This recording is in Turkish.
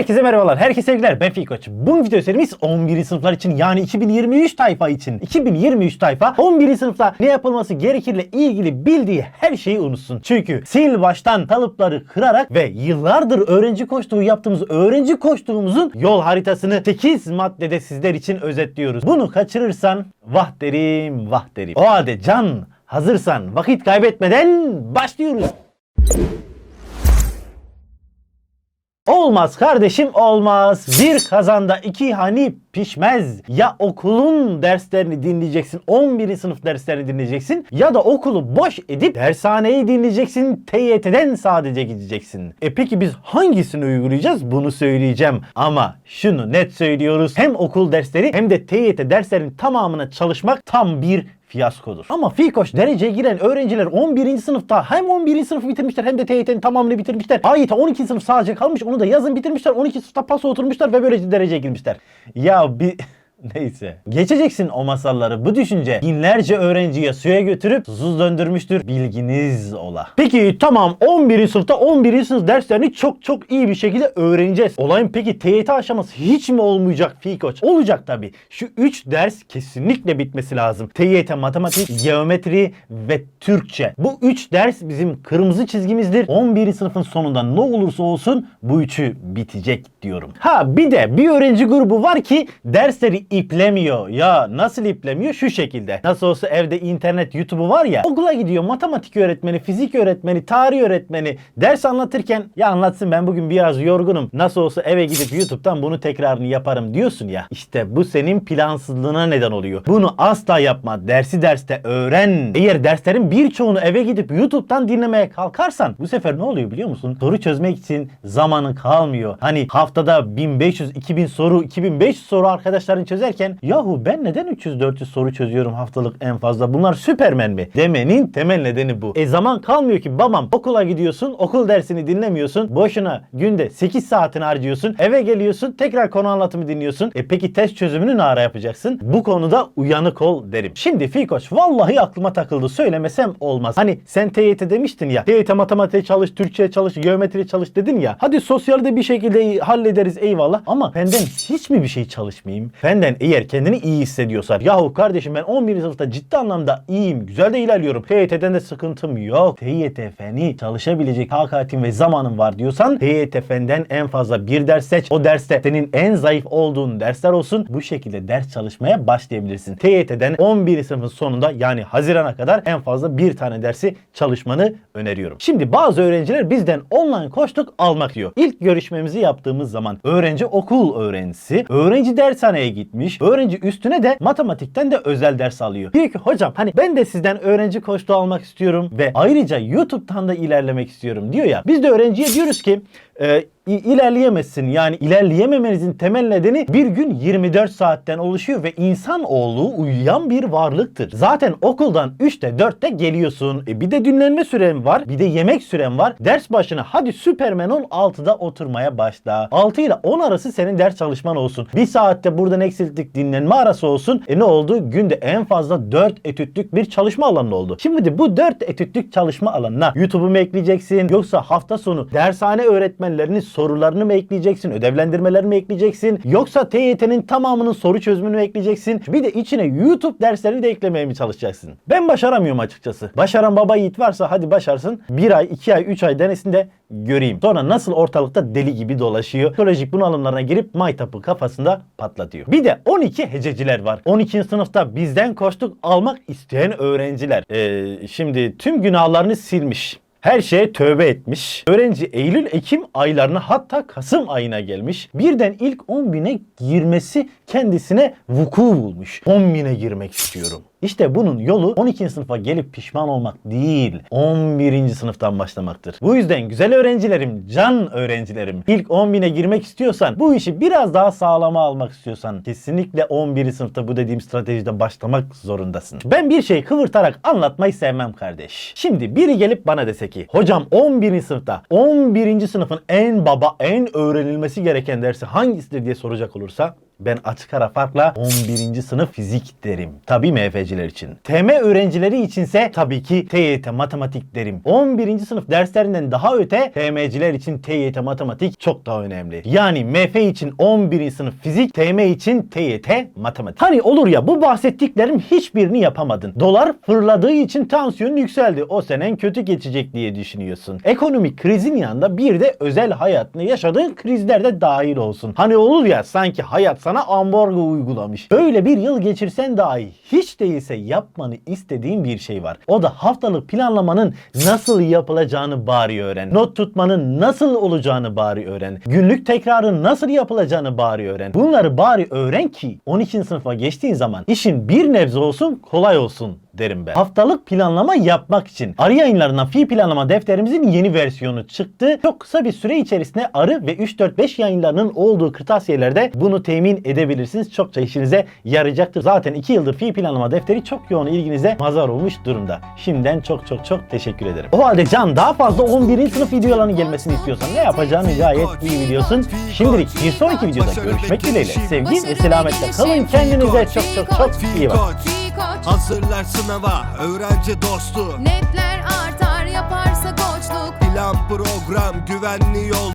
Herkese merhabalar, herkese sevgiler. Ben Fikoç. Bu video serimiz 11. sınıflar için yani 2023 tayfa için. 2023 tayfa 11. sınıfta ne yapılması gerekirle ilgili bildiği her şeyi unutsun. Çünkü sil baştan kalıpları kırarak ve yıllardır öğrenci koştuğu yaptığımız öğrenci koştuğumuzun yol haritasını 8 maddede sizler için özetliyoruz. Bunu kaçırırsan vah derim vah derim. O halde can hazırsan vakit kaybetmeden başlıyoruz. Olmaz kardeşim olmaz. Bir kazanda iki hani pişmez. Ya okulun derslerini dinleyeceksin. 11. sınıf derslerini dinleyeceksin. Ya da okulu boş edip dershaneyi dinleyeceksin. TYT'den sadece gideceksin. E peki biz hangisini uygulayacağız? Bunu söyleyeceğim. Ama şunu net söylüyoruz. Hem okul dersleri hem de TYT derslerinin tamamına çalışmak tam bir fiyaskodur. Ama Fikoş dereceye giren öğrenciler 11. sınıfta hem 11. sınıfı bitirmişler hem de TYT'nin tamamını bitirmişler. AYT 12. sınıf sadece kalmış onu da yazın bitirmişler. 12. sınıfta pasa oturmuşlar ve böylece dereceye girmişler. Ya bir... Neyse. Geçeceksin o masalları. Bu düşünce binlerce öğrenciye suya götürüp susuz döndürmüştür. Bilginiz ola. Peki tamam 11. sınıfta 11. sınıf derslerini çok çok iyi bir şekilde öğreneceğiz. Olayın peki TYT aşaması hiç mi olmayacak Fikoç? Olacak tabi. Şu 3 ders kesinlikle bitmesi lazım. TYT matematik, geometri ve Türkçe. Bu 3 ders bizim kırmızı çizgimizdir. 11. sınıfın sonunda ne olursa olsun bu üçü bitecek diyorum. Ha bir de bir öğrenci grubu var ki dersleri iplemiyor. Ya nasıl iplemiyor? Şu şekilde. Nasıl olsa evde internet, YouTube'u var ya. Okula gidiyor matematik öğretmeni, fizik öğretmeni, tarih öğretmeni ders anlatırken ya anlatsın ben bugün biraz yorgunum. Nasıl olsa eve gidip YouTube'dan bunu tekrarını yaparım diyorsun ya. İşte bu senin plansızlığına neden oluyor. Bunu asla yapma. Dersi derste öğren. Eğer derslerin birçoğunu eve gidip YouTube'dan dinlemeye kalkarsan bu sefer ne oluyor biliyor musun? Soru çözmek için zamanın kalmıyor. Hani haftada 1500-2000 soru, 2500 soru arkadaşların çözerken yahu ben neden 300-400 soru çözüyorum haftalık en fazla? Bunlar süpermen mi? Demenin temel nedeni bu. E zaman kalmıyor ki babam okula gidiyorsun, okul dersini dinlemiyorsun. Boşuna günde 8 saatini harcıyorsun. Eve geliyorsun, tekrar konu anlatımı dinliyorsun. E peki test çözümünü ne ara yapacaksın? Bu konuda uyanık ol derim. Şimdi Fikoç vallahi aklıma takıldı. Söylemesem olmaz. Hani sen TYT demiştin ya. TYT matematiğe çalış, Türkçe'ye çalış, geometriye çalış dedin ya. Hadi sosyalde bir şekilde hallederiz eyvallah. Ama benden hiç mi bir şey çalışmayayım? Benden eğer kendini iyi hissediyorsan. Yahu kardeşim ben 11. sınıfta ciddi anlamda iyiyim. Güzel de ilerliyorum. TYT'den de sıkıntım yok. TYT feni çalışabilecek takatim ve zamanım var diyorsan TYT fenden en fazla bir ders seç. O derste senin en zayıf olduğun dersler olsun. Bu şekilde ders çalışmaya başlayabilirsin. TYT'den 11. sınıfın sonunda yani Haziran'a kadar en fazla bir tane dersi çalışmanı öneriyorum. Şimdi bazı öğrenciler bizden online koçluk almak diyor. İlk görüşmemizi yaptığımız zaman öğrenci okul öğrencisi, öğrenci dershaneye gitmiş, öğrenci üstüne de matematikten de özel ders alıyor. Diyor ki hocam hani ben de sizden öğrenci koçluğu almak istiyorum ve ayrıca YouTube'dan da ilerlemek istiyorum diyor ya. Biz de öğrenciye diyoruz ki e, ilerleyemezsin. Yani ilerleyememenizin temel nedeni bir gün 24 saatten oluşuyor ve insanoğlu uyuyan bir varlıktır. Zaten okuldan 3'te 4'te geliyorsun. E bir de dinlenme süren var. Bir de yemek süren var. Ders başına hadi Süpermen ol 6'da oturmaya başla. 6 ile 10 arası senin ders çalışman olsun. Bir saatte buradan eksilttik dinlenme arası olsun. E ne oldu? Günde en fazla 4 etütlük bir çalışma alanı oldu. Şimdi bu 4 etütlük çalışma alanına YouTube'u mu ekleyeceksin? Yoksa hafta sonu dershane öğretmenlerinin sorularını mı ekleyeceksin? Ödevlendirmelerini mi ekleyeceksin? Yoksa TYT'nin tamamının soru çözümünü mü ekleyeceksin? Bir de içine YouTube derslerini de eklemeye mi çalışacaksın? Ben başaramıyorum açıkçası. Başaran baba yiğit varsa hadi başarsın. Bir ay, iki ay, üç ay denesin de göreyim. Sonra nasıl ortalıkta deli gibi dolaşıyor. Psikolojik bunalımlarına girip maytapı kafasında patlatıyor. Bir de 12 hececiler var. 12. sınıfta bizden koştuk almak isteyen öğrenciler. Ee, şimdi tüm günahlarını silmiş. Her şeye tövbe etmiş. Öğrenci Eylül-Ekim aylarına hatta Kasım ayına gelmiş. Birden ilk 10 bine girmesi kendisine vuku bulmuş. 10 bine girmek istiyorum. İşte bunun yolu 12. sınıfa gelip pişman olmak değil, 11. sınıftan başlamaktır. Bu yüzden güzel öğrencilerim, can öğrencilerim, ilk 10 bine girmek istiyorsan, bu işi biraz daha sağlama almak istiyorsan, kesinlikle 11. sınıfta bu dediğim stratejide başlamak zorundasın. Ben bir şey kıvırtarak anlatmayı sevmem kardeş. Şimdi biri gelip bana dese ki, hocam 11. sınıfta 11. sınıfın en baba, en öğrenilmesi gereken dersi hangisidir diye soracak olursa, Ben açık ara farkla 11. sınıf fizik derim. Tabii MF'ciler için. TM öğrencileri içinse tabii ki TYT matematik derim. 11. sınıf derslerinden daha öte TM'ciler için TYT matematik çok daha önemli. Yani MF için 11. sınıf fizik, TM için TYT matematik. Hani olur ya bu bahsettiklerim hiçbirini yapamadın. Dolar fırladığı için tansiyonun yükseldi. O senen kötü geçecek diye düşünüyorsun. Ekonomik krizin yanında bir de özel hayatında yaşadığın krizler de dahil olsun. Hani olur ya sanki hayat sana ambargo uygulamış. Böyle bir yıl geçirsen dahi hiç değilse yapmanı istediğin bir şey var. O da haftalık planlamanın nasıl yapılacağını bari öğren. Not tutmanın nasıl olacağını bari öğren. Günlük tekrarın nasıl yapılacağını bari öğren. Bunları bari öğren ki 12. sınıfa geçtiğin zaman işin bir nebze olsun kolay olsun derim ben. Haftalık planlama yapmak için arı yayınlarından fi planlama defterimizin yeni versiyonu çıktı. Çok kısa bir süre içerisinde arı ve 3-4-5 yayınlarının olduğu kırtasiyelerde bunu temin edebilirsiniz. Çokça işinize yarayacaktır. Zaten 2 yıldır fi planlama defteri çok yoğun ilginize mazar olmuş durumda. Şimdiden çok çok çok teşekkür ederim. O halde Can daha fazla 11. sınıf videolarının gelmesini istiyorsan ne yapacağını gayet iyi biliyorsun. Şimdilik bir sonraki videoda görüşmek dileğiyle. Sevgi ve selametle kalın. Kendinize çok çok çok iyi bakın. Koç. Hazırlar sınava öğrenci dostu. Netler artar yaparsa koçluk. Plan program güvenli yol